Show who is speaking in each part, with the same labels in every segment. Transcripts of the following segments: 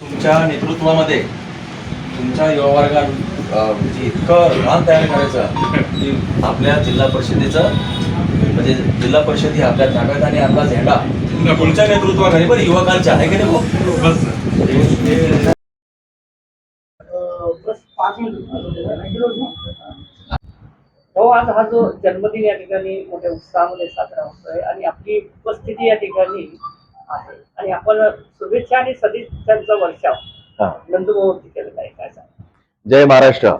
Speaker 1: तुमच्या नेतृत्वामध्ये तुमच्या युवा वर्गात म्हणजे इतकं रान तयार करायचं की आपल्या जिल्हा परिषदेचं म्हणजे जिल्हा परिषद ही आपल्या ताकद आणि आपला झेंडा. तुमच्या नेतृत्वाखाली. बरं युवकांच्या आहे की नाही? हे-
Speaker 2: आज हा जो जन्मदिन या ठिकाणी मोठ्या उत्साहामध्ये साजरा होतोय आणि आपली उपस्थिती या ठिकाणी आहे. आणि आपण शुभेच्छा आणि सदिच्छांचा वर्षाव. नंदुभाऊवरती केलेला आहे काय सांगा?
Speaker 3: जय महाराष्ट्र.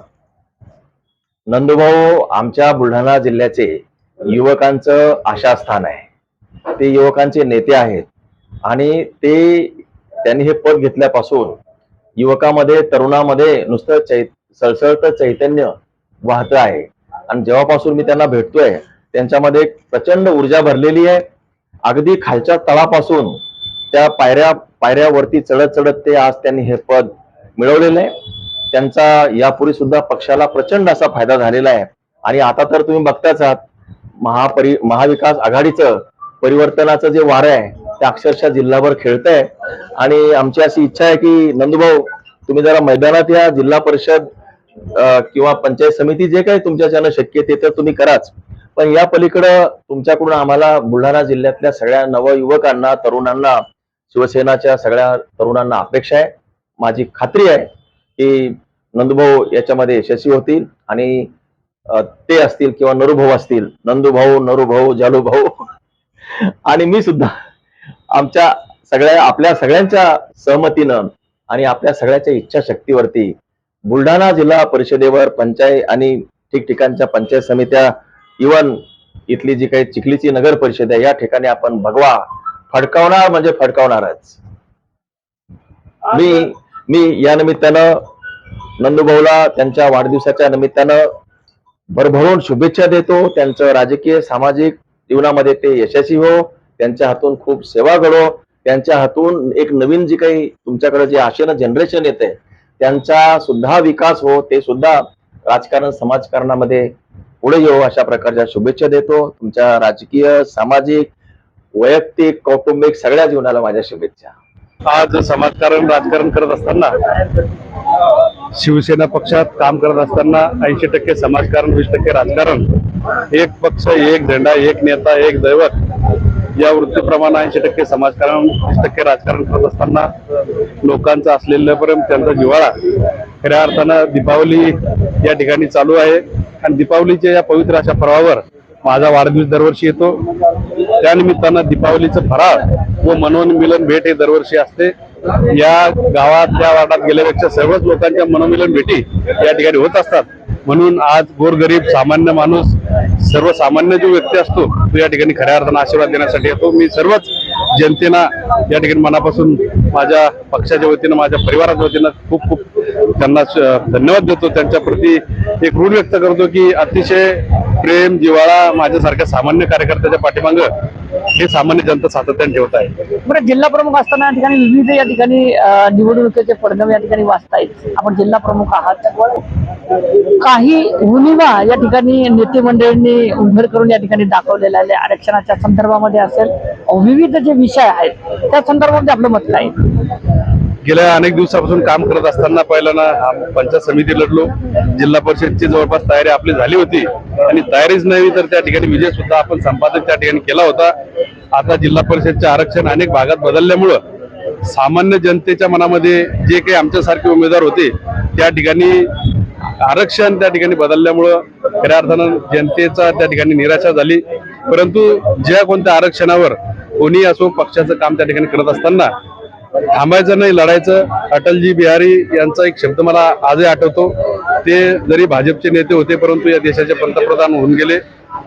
Speaker 3: नंदुभाऊ आमच्या बुलढाणा जिल्ह्याचे युवकांचं आशास्थान आहे. ते युवकांचे नेते आहेत. आणि ते त्यांनी हे पद घेतल्यापासून युवकामध्ये तरुणामध्ये नुसतं चै सळसळतं चैतन्य वाहत आहे. आणि जेव्हापासून मी त्यांना भेटतोय त्यांच्यामध्ये एक प्रचंड ऊर्जा भरलेली आहे. अगदी खालच्या तळापासून त्या पायऱ्या पायऱ्यावरती चढत चढत ते आज त्यांनी हे पद मिळवलेलं आहे. त्यांचा यापूर्वी सुद्धा पक्षाला प्रचंड असा फायदा झालेला आहे. आणि आता तर तुम्ही बघताच आहात महापरि महाविकास आघाडीचं परिवर्तनाचं जे वारं आहे ते अक्षरशः जिल्हाभर खेळतंय. आणि आमची अशी इच्छा आहे की नंदुभाऊ तुम्ही जरा मैदानात या जिल्हा परिषद किंवा पंचायत समिती जे काही तुमच्याच्यानं शक्य आहे ते तर तुम्ही कराच. पण या पलीकडं तुमच्याकडून आम्हाला बुलढाणा जिल्ह्यातल्या सगळ्या नवयुवकांना तरुणांना शिवसेनाच्या सगळ्या तरुणांना अपेक्षा आहे. माझी खात्री आहे की नंदुभाऊ याच्यामध्ये यशस्वी होतील आणि ते असतील किंवा नरुभाऊ असतील नंदुभाऊ नरुभाऊ जालूभाऊ आणि मी सुद्धा आमच्या सगळ्या आपल्या सगळ्यांच्या सहमतीनं आणि आपल्या सगळ्याच्या इच्छाशक्तीवरती बुलढाणा जिल्हा परिषदेवर पंचायत आणि ठिकठिकाणच्या पंचायत समित्या इवन इथली जी काही चिखलीची नगर परिषद आहे या ठिकाणी आपण भगवा फडकावणार म्हणजे फडकावणारच. मी मी या निमित्तानं नंदुभाऊला त्यांच्या वाढदिवसाच्या निमित्तानं भरभरून शुभेच्छा देतो. त्यांचं राजकीय सामाजिक जीवनामध्ये ते यशस्वी हो. त्यांच्या हातून खूप सेवा घडो त्यांच्या हातून एक नवीन जी काही तुमच्याकडे जे आशेनं जनरेशन येते त्यांचा सुद्धा विकास हो ते सुद्धा राजकारण समाजकारणामध्ये पुढे येऊ अशा प्रकारच्या शुभेच्छा देतो. तुमच्या राजकीय सामाजिक वैयक्तिक कौटुंबिक सगळ्या जीवनाला माझ्या शुभेच्छा.
Speaker 4: आज समाजकारण राजकारण करत असताना शिवसेना पक्षात काम करत असताना ऐंशी टक्के समाजकारण वीस टक्के राजकारण. एक पक्ष एक झेंडा एक नेता एक दैवत. या वृत्तीप्रमाणे ऐंशी टक्के समाजकारण वीस टक्के राजकारण करत असताना लोकांचा असलेलं प्रेम त्यांचा जिवाळा खऱ्या अर्थानं दीपावली या ठिकाणी चालू आहे. आणि दीपावलीच्या या पवित्र अशा पर्वावर माझा वाढदिवस दरवर्षी येतो. त्यानिमित्तानं दीपावलीचं फराळ व मनोमिलन भेट हे दरवर्षी असते. या गावात त्या वार्डात गेल्यापेक्षा सर्वच लोकांच्या मनोमिलन भेटी या ठिकाणी होत असतात. म्हणून आज गोरगरीब सामान्य माणूस सर्वसामान्य जो व्यक्ती असतो तो या ठिकाणी खऱ्या अर्थानं आशीर्वाद देण्यासाठी येतो. मी सर्वच जनतेना या ठिकाणी मनापासून माझ्या पक्षाच्या वतीनं माझ्या परिवाराच्या वतीनं खूप खूप त्यांना श- धन्यवाद देतो. त्यांच्या प्रती एक ऋण व्यक्त करतो की अतिशय प्रेम जिवाळा माझ्यासारख्या सामान्य कार्यकर्त्याच्या पाठीमागं हे सामान्य जनता सातत्याने ठेवत आहे.
Speaker 2: बरं जिल्हा प्रमुख असताना या ठिकाणी विविध या ठिकाणी निवडणुकीचे पडगम या ठिकाणी वाचतायत आपण जिल्हा प्रमुख आहात. काही उणिवा या ठिकाणी नेते मंडळींनी उघड करून या ठिकाणी दाखवलेल्या आहे आरक्षणाच्या संदर्भामध्ये असेल विविध जे विषय आहेत त्या संदर्भामध्ये आपलं मत काय?
Speaker 4: गेल्या अनेक दिवसापासून काम करत असताना पहिल्यांदा पंचायत समिती लढलो. जिल्हा परिषदची जवळपास तयारी आपली झाली होती. आणि तयारीच नव्हती तर त्या ठिकाणी विजय सुद्धा आपण संपादक त्या ठिकाणी केला होता. आता जिल्हा परिषदचे आरक्षण अनेक भागात बदलल्यामुळं सामान्य जनतेच्या मनामध्ये जे काही आमच्यासारखे उमेदवार होते त्या ठिकाणी आरक्षण त्या ठिकाणी बदलल्यामुळं खऱ्या अर्थानं जनतेचा त्या ठिकाणी निराशा झाली. परंतु ज्या कोणत्या आरक्षणावर कोणी असो पक्षाचं काम त्या ठिकाणी करत असताना थांबायचं नाही लढायचं. अटलजी बिहारी यांचा एक शब्द मला आजही आठवतो. ते जरी भाजपचे नेते होते परंतु या देशाचे पंतप्रधान होऊन गेले.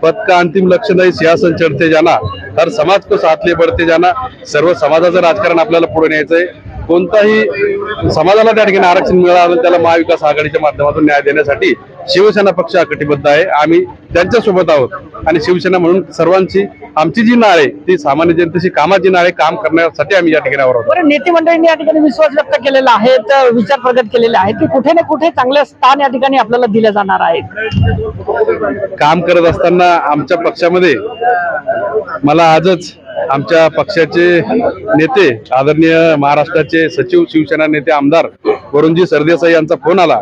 Speaker 4: पद का अंतिम लक्ष नाही सिंहासन चढते जाना हर समाज को साथले बढ़ते जाना सर्व समाजाचं राजकारण आपल्याला पुढे न्यायचं आहे कोणताही समाजाला त्या ठिकाणी आरक्षण मिळालं त्याला महाविकास आघाडीच्या माध्यमातून न्याय देण्यासाठी शिवसेना पक्ष कटिबद्ध आहे. आम्ही त्यांच्यासोबत आहोत. आणि शिवसेना म्हणून सर्वांची आमची जी नाळ आहे ती सामान्य जनतेची कामाची नाळ आहे काम करण्यासाठी आम्ही या ठिकाणी आहोत.
Speaker 2: नेते मंडळींनी या ठिकाणी विश्वास व्यक्त केलेला आहे तर विचार प्रगट केलेले आहेत की कुठे ना कुठे चांगलं स्थान या ठिकाणी आपल्याला दिलं जाणार आहे.
Speaker 4: काम करत असताना आमच्या पक्षामध्ये मला आजच आमच्या पक्षाचे नेते आदरणीय महाराष्ट्राचे सचिव शिवसेना नेते आमदार वरुणजी सरदेसाई यांचा फोन आला.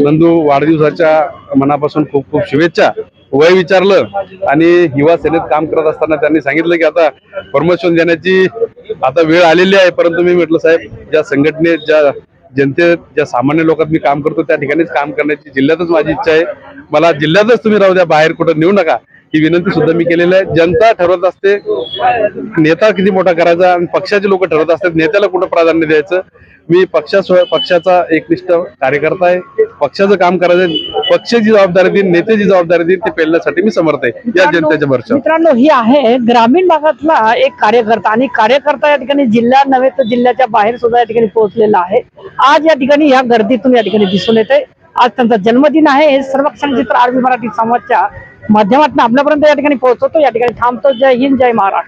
Speaker 4: नंदू वाढदिवसाच्या मनापासून खूप खूप शुभेच्छा. वय विचारलं आणि युवा सेनेत काम करत असताना त्यांनी सांगितलं की आता परमेश्वर देण्याची आता वेळ आलेली आहे. परंतु मी म्हटलं साहेब ज्या संघटनेत ज्या जनतेत ज्या सामान्य लोकात मी काम करतो त्या ठिकाणीच काम करण्याची जिल्ह्यातच माझी इच्छा आहे. मला जिल्ह्यातच तुम्ही राहू द्या बाहेर कुठं नेऊ नका. ही विनंती सुद्धा मी केलेली आहे. जनता ठरवत असते नेता किती मोठा करायचा आणि पक्षाचे लोक ठरवत असतात नेत्याला कुठं प्राधान्य द्यायचं? मी पक्षा पक्षाचा एकनिष्ठ कार्यकर्ता आहे. पक्षाचं काम करायचं पक्षाची जबाबदारी देईन नेत्याची जबाबदारी देईन ते पेलण्यासाठी मी समर्थ आहे. या जनतेच्या भरच्या.
Speaker 2: मित्रांनो ही आहे ग्रामीण भागातला एक कार्यकर्ता आणि कार्यकर्ता या ठिकाणी जिल्हा नव्हे तर जिल्ह्याच्या बाहेर सुद्धा या ठिकाणी पोहोचलेला आहे. आज या ठिकाणी या गर्दीतून या ठिकाणी दिसून येते आज त्यांचा जन्मदिन आहे. हे सर्व क्षणचित्र आरबी मराठी समाजच्या माध्यमातून आपल्यापर्यंत या ठिकाणी पोहोचवतो. या ठिकाणी थांबतो. जय हिंद जय महाराष्ट्र.